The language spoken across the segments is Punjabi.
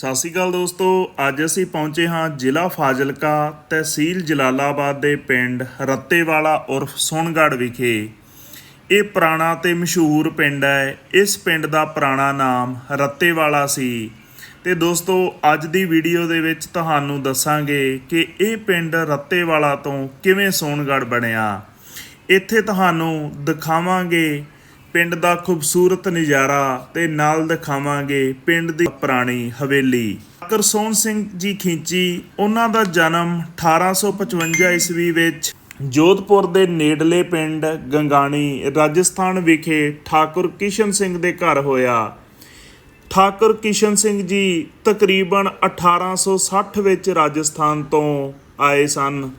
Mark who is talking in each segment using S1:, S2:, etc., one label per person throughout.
S1: ਸਤਿ ਸ਼੍ਰੀ ਅਕਾਲ ਦੋਸਤੋ, ਅੱਜ ਅਸੀਂ ਪਹੁੰਚੇ ਹਾਂ ਜ਼ਿਲ੍ਹਾ ਫਾਜ਼ਿਲਕਾ ਤਹਿਸੀਲ ਜਲਾਲਾਬਾਦ ਦੇ ਪਿੰਡ ਰੱਤੇਵਾਲਾ ਉਰਫ ਸੋਨਗੜ੍ਹ ਵਿਖੇ। ਇਹ ਪੁਰਾਣਾ ਤੇ ਮਸ਼ਹੂਰ ਪਿੰਡ ਹੈ। ਇਸ ਪਿੰਡ ਦਾ ਪੁਰਾਣਾ ਨਾਮ ਰੱਤੇਵਾਲਾ ਸੀ। ਤੇ ਦੋਸਤੋ, ਅੱਜ ਦੀ ਵੀਡੀਓ ਦੇ ਵਿੱਚ ਤੁਹਾਨੂੰ ਦੱਸਾਂਗੇ ਕਿ ਇਹ ਪਿੰਡ ਰੱਤੇਵਾਲਾ ਤੋਂ ਕਿਵੇਂ ਸੋਨਗੜ੍ਹ ਬਣਿਆ। ਇੱਥੇ ਤੁਹਾਨੂੰ ਦਿਖਾਵਾਂਗੇ ਪਿੰਡ ਦਾ ਖੂਬਸੂਰਤ ਨਜ਼ਾਰਾ ਤੇ ਨਾਲ ਦਿਖਾਵਾਂਗੇ ਪਿੰਡ ਦੀ ਪੁਰਾਣੀ ਹਵੇਲੀ। ਕਰਸੋਨ ਸਿੰਘ ਜੀ ਖਿੰਚੀ, ਉਹਨਾਂ ਦਾ ਜਨਮ 1855 ਈਸਵੀ ਵਿੱਚ ਜੋਧਪੁਰ ਦੇ ਨੇੜਲੇ ਪਿੰਡ ਗੰਗਾਣੀ, ਰਾਜਸਥਾਨ ਵਿਖੇ ਠਾਕੁਰ ਕਿਸ਼ਨ ਸਿੰਘ ਦੇ ਘਰ ਹੋਇਆ। ਠਾਕੁਰ ਕਿਸ਼ਨ ਸਿੰਘ ਜੀ ਤਕਰੀਬਨ 1860 ਵਿੱਚ ਰਾਜਸਥਾਨ ਤੋਂ ਆਏ ਸਨ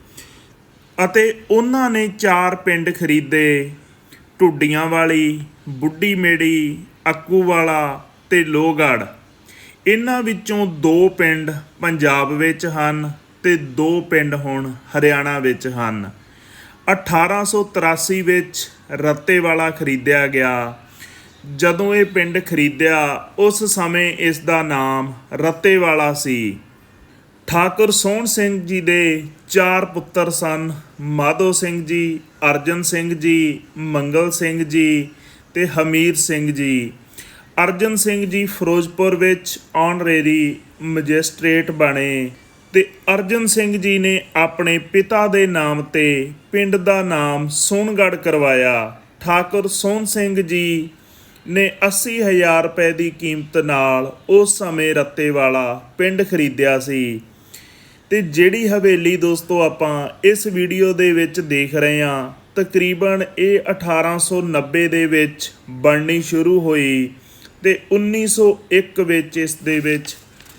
S1: ਅਤੇ ਉਹਨਾਂ ਨੇ ਚਾਰ ਪਿੰਡ ਖਰੀਦੇ। ਢੁੱਡੀਆਂ ਵਾਲੀ, ਬੁੱਢੀ ਮੇੜੀ, ਅੱਕੂ ਵਾਲਾ ਤੇ ਲੋਹਗੜ੍ਹ। ਇਹਨਾਂ ਵਿੱਚੋਂ ਦੋ ਪਿੰਡ ਪੰਜਾਬ ਵਿੱਚ ਹਨ ਤੇ ਦੋ ਪਿੰਡ ਹੁਣ ਹਰਿਆਣਾ ਵਿੱਚ ਹਨ। 1883 ਵਿੱਚ ਰੱਤੇਵਾਲਾ ਖਰੀਦਿਆ ਗਿਆ। ਜਦੋਂ ਇਹ ਪਿੰਡ ਖਰੀਦਿਆ, ਉਸ ਸਮੇਂ ਇਸ ਦਾ ਨਾਮ ਰੱਤੇਵਾਲਾ ਸੀ। ਠਾਕੁਰ ਸੋਹਣ ਸਿੰਘ ਜੀ ਦੇ ਚਾਰ ਪੁੱਤਰ ਸਨ। ਮਾਧੋ ਸਿੰਘ ਜੀ, ਅਰਜਨ ਸਿੰਘ ਜੀ, ਮੰਗਲ ਸਿੰਘ ਜੀ ਤੇ ਹਮੀਰ ਸਿੰਘ ਜੀ। ਅਰਜਨ ਸਿੰਘ ਜੀ ਫਿਰੋਜ਼ਪੁਰ ਵਿੱਚ ਆਨਰੇਰੀ ਮੈਜਿਸਟ੍ਰੇਟ ਬਣੇ ਤੇ ਅਰਜਨ ਸਿੰਘ ਜੀ ਨੇ ਆਪਣੇ ਪਿਤਾ ਦੇ ਨਾਮ ਤੇ ਪਿੰਡ ਦਾ ਨਾਮ ਸੋਨਗੜ੍ਹ ਕਰਵਾਇਆ। ਠਾਕੁਰ ਸੋਹਣ ਸਿੰਘ ਜੀ ਨੇ 80000 ਰੁਪਏ ਦੀ ਕੀਮਤ ਨਾਲ ਉਸ ਸਮੇਂ ਰੱਤੇ ਵਾਲਾ ਪਿੰਡ ਖਰੀਦਿਆ ਸੀ। ਤੇ ਜਿਹੜੀ ਹਵੇਲੀ ਦੋਸਤੋ ਆਪਾਂ ਇਸ ਵੀਡੀਓ ਦੇ ਵਿੱਚ ਦੇਖ ਰਹੇ ਹਾਂ, ਤਕਰੀਬਨ ਇਹ 1890 ਦੇ ਵਿੱਚ ਬਣਨੀ ਸ਼ੁਰੂ ਹੋਈ ਤੇ 1901 ਵਿੱਚ ਇਸ ਦੇ ਵਿੱਚ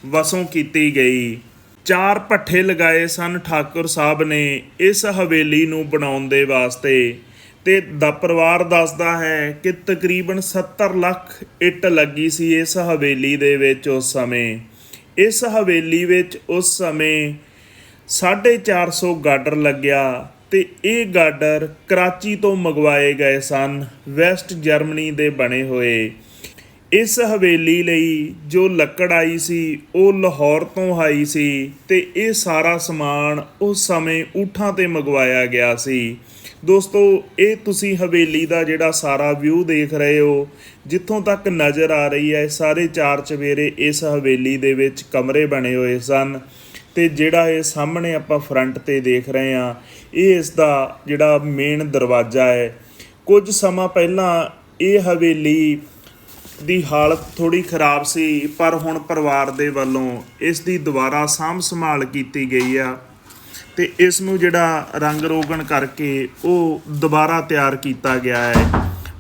S1: ਵਸੋਂ ਕੀਤੀ ਗਈ। ਚਾਰ ਪੱਠੇ ਲਗਾਏ ਸਨ ਠਾਕੁਰ ਸਾਹਿਬ ਨੇ ਇਸ ਹਵੇਲੀ ਨੂੰ ਬਣਾਉਣ ਦੇ ਵਾਸਤੇ ਤੇ ਦਾ ਪਰਿਵਾਰ ਦੱਸਦਾ ਹੈ ਕਿ ਤਕਰੀਬਨ 70 ਲੱਖ ਇੱਟ ਲੱਗੀ ਸੀ ਇਸ ਹਵੇਲੀ ਦੇ ਵਿੱਚ ਉਸ ਸਮੇਂ। ਇਸ ਹਵੇਲੀ ਵਿੱਚ ਉਸ ਸਮੇਂ 450 ਗਾਡਰ ਲੱਗਿਆ ਤੇ ਇਹ ਗਾਡਰ ਕਰਾਚੀ ਤੋਂ ਮੰਗਵਾਏ ਗਏ ਸਨ, ਵੈਸਟ ਜਰਮਨੀ ਦੇ ਬਣੇ ਹੋਏ। ਇਸ ਹਵੇਲੀ ਲਈ ਜੋ ਲੱਕੜ ਆਈ ਸੀ, ਉਹ ਲਾਹੌਰ ਤੋਂ ਆਈ ਸੀ ਤੇ ਇਹ ਸਾਰਾ ਸਮਾਨ ਉਸ ਸਮੇਂ ਊਠਾਂ ਤੇ ਮੰਗਵਾਇਆ ਗਿਆ ਸੀ। ਦੋਸਤੋ, ਇਹ ਤੁਸੀਂ ਹਵੇਲੀ ਦਾ ਜਿਹੜਾ ਸਾਰਾ ਵਿਊ ਦੇਖ ਰਹੇ ਹੋ, ਜਿੱਥੋਂ ਤੱਕ ਨਜ਼ਰ ਆ ਰਹੀ ਹੈ ਸਾਰੇ ਚਾਰ ਚਵੇਰੇ ਇਸ ਹਵੇਲੀ ਦੇ ਵਿੱਚ ਕਮਰੇ ਬਣੇ ਹੋਏ ਸਨ। ਤੇ ਜਿਹੜਾ ਇਹ ਸਾਹਮਣੇ ਆਪਾਂ ਫਰੰਟ ਤੇ ਦੇਖ ਰਹੇ ਆ ਇਹ ਇਸ ਦਾ ਜਿਹੜਾ ਮੇਨ ਦਰਵਾਜ਼ਾ ਹੈ। ਕੁਝ ਸਮਾਂ ਪਹਿਲਾਂ ਇਹ ਹਵੇਲੀ ਦੀ ਹਾਲਤ ਥੋੜੀ ਖਰਾਬ ਸੀ, ਪਰ ਹੁਣ ਪਰਿਵਾਰ ਦੇ ਵੱਲੋਂ ਇਸ ਦੀ ਦੁਬਾਰਾ ਸਾਂਭ ਸੰਭਾਲ ਕੀਤੀ ਗਈ ਆ ਤੇ ਇਸ ਨੂੰ ਜਿਹੜਾ ਰੰਗ ਰੋਗਣ ਕਰਕੇ ਉਹ ਦੁਬਾਰਾ ਤਿਆਰ ਕੀਤਾ ਗਿਆ ਹੈ।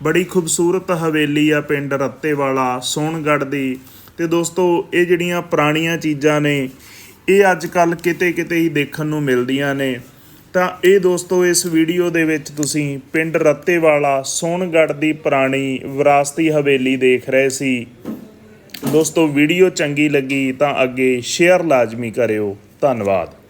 S1: ਬੜੀ ਖੂਬਸੂਰਤ ਹਵੇਲੀ ਆ ਪਿੰਡ ਰੱਤੇ ਵਾਲਾ ਸੋਨਗੜ੍ਹ ਦੀ। ਤੇ ਦੋਸਤੋ, ਇਹ ਜਿਹੜੀਆਂ ਪੁਰਾਣੀਆਂ ਚੀਜ਼ਾਂ ਨੇ ਇਹ ਅੱਜ ਕੱਲ ਕਿਤੇ ਕਿਤੇ ਹੀ ਦੇਖਣ ਨੂੰ ਮਿਲਦੀਆਂ ਨੇ। ਤਾਂ ਇਹ ਦੋਸਤੋ, ਇਸ ਵੀਡੀਓ ਦੇ ਵਿੱਚ ਤੁਸੀਂ ਪਿੰਡ ਰੱਤੇਵਾਲਾ, ਸੋਨਗੜ੍ਹ ਦੀ ਪੁਰਾਣੀ ਵਿਰਾਸਤੀ ਹਵੇਲੀ ਦੇਖ ਰਹੇ ਸੀ। ਦੋਸਤੋ, ਵੀਡੀਓ ਚੰਗੀ ਲੱਗੀ ਤਾਂ ਅੱਗੇ ਸ਼ੇਅਰ ਲਾਜ਼ਮੀ ਕਰਿਓ। ਧੰਨਵਾਦ।